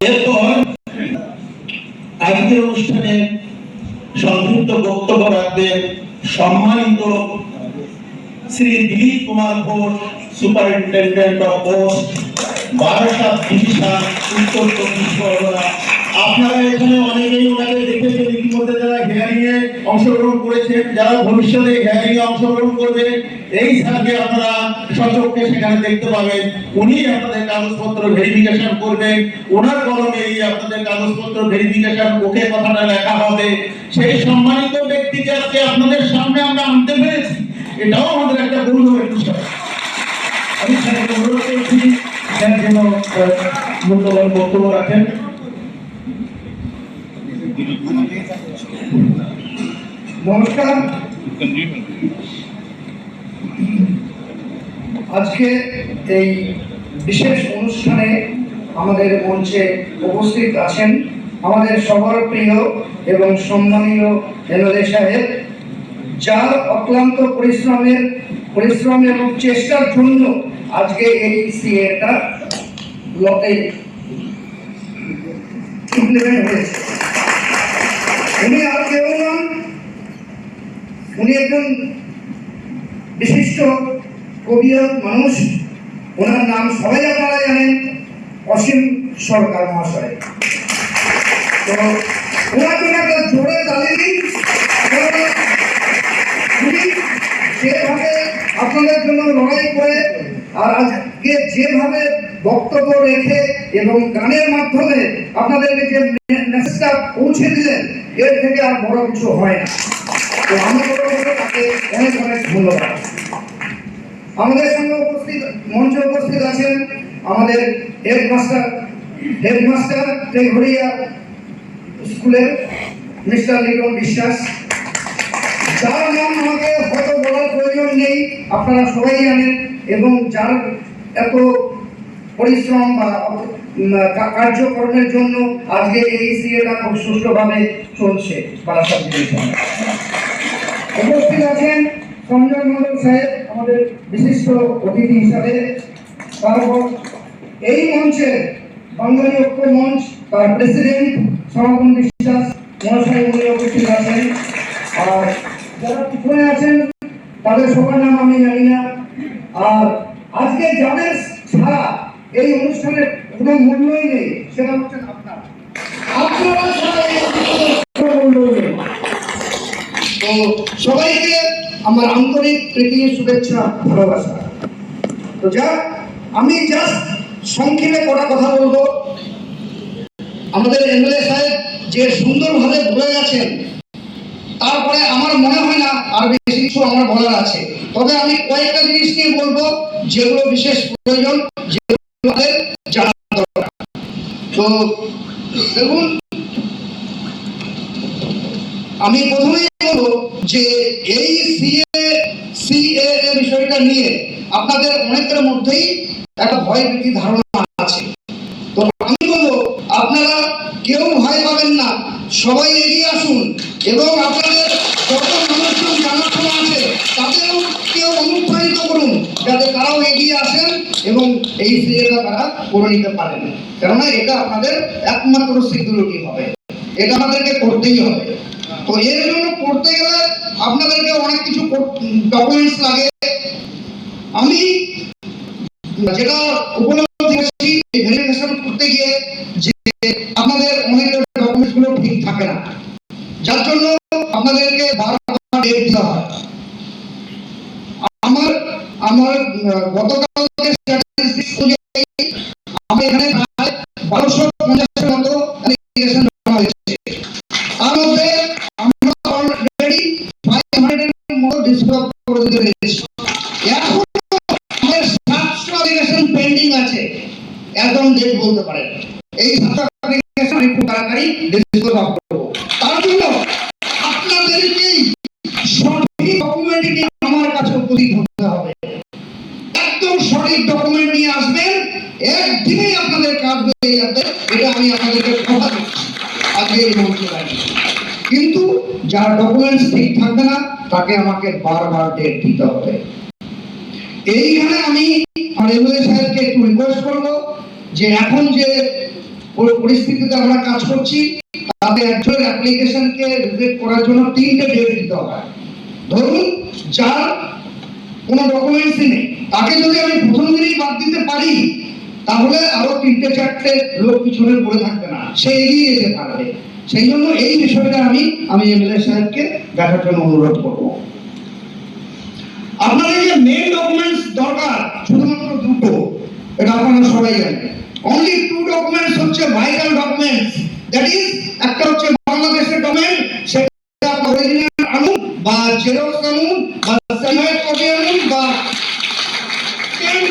এরপর আজকের বক্তব্য রাখবেন সম্মানিত Shri Dilip Kumar Ghosh, superintendent of post Barasat চব্বিশ পরগনা আপনারা এখানে অনেকেই ওনাকে দেখেছেন ইতিমধ্যে যারা হিয়ারিং অংশগ্রহণ করেছেন, যারা ভবিষ্যতে হিয়ারিং অংশগ্রহণ করবে, এই স্যারকে আপনারা সচক্ষে সেখানে দেখতে পাবেন। উনি আপনাদের কাগজপত্র ভেরিফিকেশন করবেন। ওনার কলমে আপনাদের কাগজপত্র ভেরিফিকেশন ওকে কথাটা লেখা হবে। সেই সম্মানিত ব্যক্তিকে আজকে আপনাদের সামনে আমরা আনতে পেরেছি। এটাও আমাদের একটা গৌরবের বিষয় আমি স্যারকে অনুরোধ করছি যেন মূল্যবান বক্তব্য রাখেন। নমস্কার। আজকে এই বিশেষ অনুষ্ঠানে আমাদের মঞ্চে উপস্থিত আছেন আমাদের সবার প্রিয় এবং সম্মানীয় এমএলএ সাহেব, যার অক্লান্ত পরিশ্রমের পরিশ্রম এবং চেষ্টার জন্য আজকে এই সিএটা লতে হয়েছে। উনি আর কেউ নন। উনি একজন বিশিষ্ট কবিয়ত মানুষ। ওনার নাম সবাই আপনারা জানেন, অসীম সরকার মহাশয়। তো ওনাকে একটা জোরে তালি দিন। যেভাবে আপনাদের জন্য লড়াই করে আর আজকে যেভাবে বক্তব্য রেখে এবং গানের মাধ্যমে আপনাদেরকে যে মেসেজটা পৌঁছে দিলেন এর থেকে আর বড় কিছু হয় না। তো আমি তাকে অনেক অনেক ধন্যবাদ। আমাদের সঙ্গে উপস্থিত, মঞ্চে উপস্থিত আছেন আমাদের হেডমাস্টার হেডমাস্টার তেঘরিয়া স্কুলের মিস্টার লিটন বিশ্বাস। যার নাম আমাকে হয়তো বলার প্রয়োজন নেই, আপনারা সবাই জানেন, এবং যার এত পরিশ্রম বা কার্যক্রমের জন্য আজকে এই সিএটা খুব সুষ্ঠুভাবে চলছে বারাসাত উপস্থিত আছেন সঞ্জয় মন্ডল সাহেব, আমাদের বিশিষ্ট অতিথি হিসাবে। তারপর এই মঞ্চের বাঙালি ঐক্য মঞ্চ, তার প্রেসিডেন্ট সনাতন বিশ্বাস, মহাশয় উপস্থিত আছেন। আর যারা পিছনে আছেন, তাদের সবার নাম আমি জানি না। আর আজকে যাদের ছাড়া এই অনুষ্ঠানের কোনো মূল্যই নেই, সেটা হচ্ছেন আপনার। সবাইকে আমার আন্তরিক প্রীতি শুভেচ্ছা, ভালোবাসা। তো যা আমি জাস্ট সংক্ষেপে কটা কথা বলব। আমাদের এমএলএ সাহেব যে সুন্দরভাবে বলে গেছেন, তারপরে আমার মনে হয় না আর বেশি কিছু আমার বলার আছে। তবে আমি কয়েকটা জিনিস নিয়ে বলব, যেগুলো বিশেষ প্রয়োজন আমাদের জানা দরকার। তো, দেখুন, আমি প্রথমেই বলব যে এই সিএ সিএ বিষয়টা নিয়ে আপনাদের অনেকের মধ্যেই একটা ভয় ভীতি ধারণা আছে। তো আমি বলব, আপনারা কেউ ভয় পাবেন না। সবাই এগিয়ে আসুন এবং আপনাদের যত মানুষজন জানাশোনা এবং এই সিএটা তারা করে নিতে পারেন। কেননা এটা আপনাদের একমাত্র সিকিউরিটি হবে। এটা আমাদেরকে করতেই হবে। তো এর জন্য করতে গেলে আপনাদেরকে অনেক কিছু ডকুমেন্টস লাগে। আমি যেটা উপলব্ধি করেছি ভেরিফিকেশন করতে গিয়ে যে আপনাদের অনেকের ডকুমেন্টসগুলো ঠিক থাকে না। যার জন্য আপনাদেরকে বারবার ডেট দিতে হয়। আমার আমার আহ, একদম ডেট বলতে পারেন। এই সাতশো অ্যাপ্লিকেশন তাড়াতাড়ি ডিসপ্লক করব। তার জন্য আপনাদেরকেই সঠিক ডকুমেন্ট আমার কাছে উপস্থিত হতে হবে। সঠিক ডকুমেন্ট নিয়ে আসবেন একদিনেই আপনাদের কাজ হয়ে যাবে, এটা আমি আপনাদেরকে কথা আজকে এই মঞ্চে কিন্তু যার ডকুমেন্টস ঠিক থাকবে না, তাকে আমাকে বারবার ডেট দিতে হবে। এইখানে আমি এমএলএ সাহেবকে একটু রিকোয়েস্ট করব যে এখন যে পরিস্থিতিতে আমরা কাজ করছি, তাতে একজনের অ্যাপ্লিকেশনকে রিজেক্ট করার জন্য তিনটে ডেট দিতে হয় ধরুন, যার কোনো ডকুমেন্টসই নেই। তাকে যদি আমি প্রথম দিনেই বাদ দিতে পারি, তাহলে আরও তিনটে চারটে লোক পিছনে পড়ে থাকবে না। সে এগিয়ে যেতে পারবে। সেই জন্য এই বিষয়টা আমি আমি এমএলএ সাহেবকে দেখার জন্য অনুরোধ করব। আপনাদের যে মেন ডকুমেন্টস দরকার, শুধুমাত্র দুটো, এটা আপনারা সবাই জানেন। অনলি টু ডকুমেন্টস হচ্ছে ভাইটাল ডকুমেন্টস দ্যাট ইজ একটা হচ্ছে বাংলাদেশের ডকুমেন্ট সেটা অরিজিনাল আনুন বা জেরক্স আনুন বা সার্টিফাইড কপি আনুন বা স্ক্যান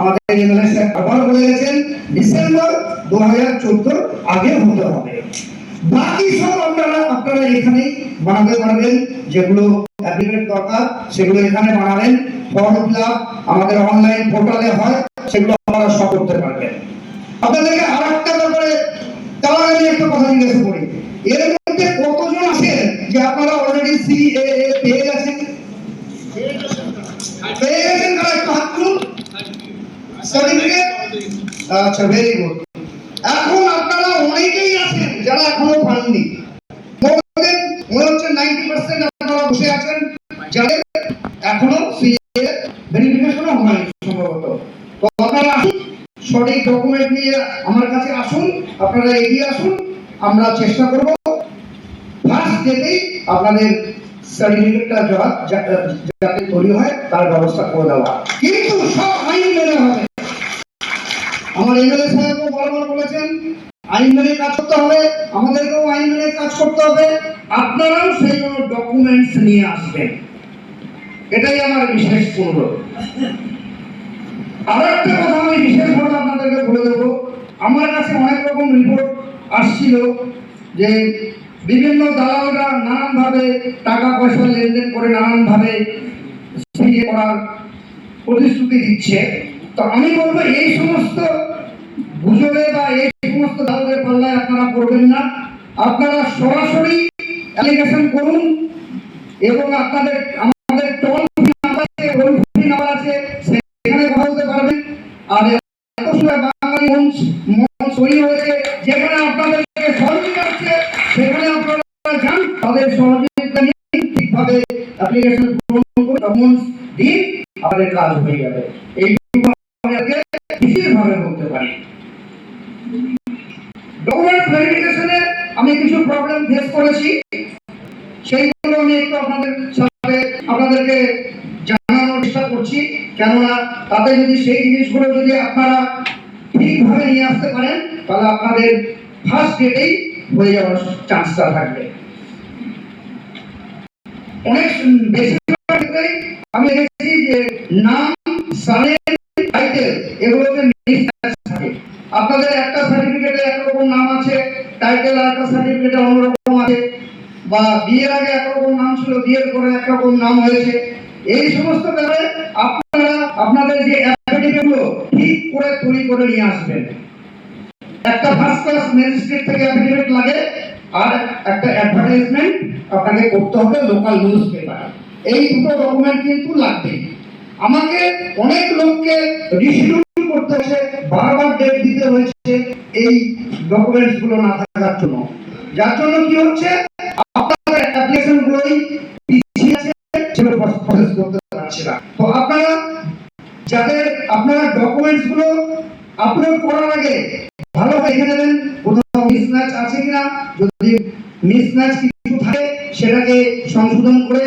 আমাদের এমএলএ স্যার আবার বলে গেছেন, ডিসেম্বর দু হাজার আগে হতে হবে। বাকি সব আপনারা আপনারা এখানেই বানাতে পারবেন, যেগুলো অ্যাপ্লিকেট দরকার, সেগুলো এখানে বানাবেন ফর্ম ফিল আমাদের অনলাইন পোর্টালে হয়, সেগুলো আপনারা সব করতে পারবেন। আপনাদেরকে আর একটা ব্যাপারে তার আগে একটা কথা জিজ্ঞাসা করি। এর মধ্যে কতজন আছেন যে আপনারা অলরেডি সিএএ পেয়ে গেছেন? পেয়ে গেছেন কারা একটু হাত তুলুন আচ্ছা ভেরি গুড এখন আপনারা অনেকেই আছেন যারা এখনও পাননি মনে হচ্ছে নাইনটি পার্সেন্ট আপনারা বসে আছেন, যাদের এখনও সিএ ভেরিফিকেশনও হয়নি সম্ভবত। তো আপনারা সঠিক ডকুমেন্ট নিয়ে আমার কাছে আসুন, আপনারা এগিয়ে আসুন, আমরা চেষ্টা করব। ফার্স্ট ডেতেই আপনাদের সার্টিফিকেটটা যাতে তৈরি হয়, তার ব্যবস্থা করে দেওয়া। কিন্তু সব আইন মেনে হবে। আমার এমএলএ সাহেবও বরাবর বলেছেন, আইন মেনে কাজ করতে হবে, আমাদেরকেও আইন মেনে কাজ করতে হবে, আপনারাও সেই জন্য ডকুমেন্টস নিয়ে আসবেন। এটাই আমার বিশেষ অনুরোধ। আরও একটা কথা আমি বিশেষভাবে আপনাদেরকে বলে দেবো। আমার কাছে অনেক রকম রিপোর্ট আসছিল যে বিভিন্ন দালালরা নানানভাবে টাকা পয়সা লেনদেন করে নানানভাবে করার প্রতিশ্রুতি দিচ্ছে। তো আমি বলব এই সমস্ত গুজবে বা এই সমস্ত দালালের পাল্লায় আপনারা করবেন না। আপনারা সরাসরি অ্যাপ্লিকেশন করুন এবং আপনাদের, আমাদের টোল ফ্রি নাম্বার আছে টোল ফ্রি নাম্বার আছে, সেখানে কথা বলতে পারবেন। আর এত সময় বাঙালি হয়েছে, যেখানে আপনাদেরকে সহযোগিতা হচ্ছে সেখানে আপনারা যান, তাদের সহযোগিতা ঠিকভাবে অ্যাপ্লিকেশন পূরণ করে ডকুমেন্টস দিন, আমাদের কাজ হয়ে যাবে। এইটুকু আজকে বিশেষভাবে বলতে পারি। আমি কিছু প্রবলেম ফেস করেছি। সেইগুলো আমি একটু আপনাদের সাথে আপনাদেরকে জানানোর চেষ্টা করছি। কেননা তাতে যদি সেই জিনিসগুলো যদি আপনারা ঠিকভাবে নিয়ে আসতে পারেন, তাহলে আপনাদের ফার্স্ট ডেটেই হয়ে যাওয়ার চান্সটা থাকবে। অনেক বেশিরভাগ আমি দেখেছি যে নাম সালের টাইটেল এগুলোতে মিসম্যাচ থাকে আপনাদের একটা সার্টিফিকেটে একরকম নাম আছে টাইটেল আর একটা সার্টিফিকেটে অন্যরকম আছে, বা বিয়ের আগে একরকম নাম ছিল, বিয়ের পরে একরকম নাম হয়েছে। এই সমস্ত ব্যাপারে আপনারা আপনাদের যে অ্যাফিডেভিটগুলো ঠিক করে তৈরি করে নিয়ে আসবেন। একটা ফার্স্ট ক্লাস ম্যাজিস্ট্রেট থেকে অ্যাফিডেভিট লাগে, আর একটা অ্যাডভার্টাইজমেন্ট আপনাকে করতে হবে লোকাল নিউজ পেপার এই দুটো ডকুমেন্ট কিন্তু লাগবে আমাকে অনেক লোককে করতে হয়েছে বারবার ডেট দিতে হয়েছে এই ডকুমেন্টসগুলো না থাকার জন্য। যার জন্য কি হচ্ছে? আপনাদের অ্যাপ্লিকেশন গুলোই তো আপনারা, যাদের আপনারা ডকুমেন্টসগুলো আপলোড করার আগে ভালো দেখে নেবেন কোথাও আছে কিনা? যদি সেটাকে সংশোধন করে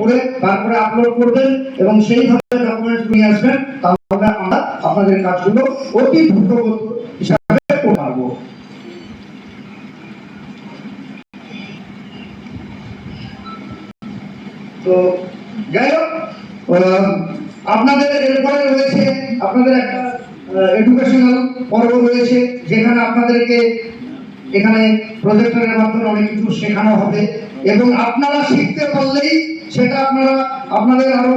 করে তারপরে আপলোড করবেন এবং সেইভাবে ডকুমেন্টস নিয়ে আসবেন, তাহলে আমরা আপনাদের কাজগুলো অতি দ্রুত হিসাবে পারব। তো যাই হোক আপনাদের এরপরে রয়েছে, আপনাদের একটা এডুকেশনাল পর্ব রয়েছে, যেখানে আপনাদেরকে এখানে প্রজেক্টরের মাধ্যমে অনেক কিছু শেখানো হবে। এবং আপনারা শিখতে পারলেই সেটা আপনারা, আপনাদের আরও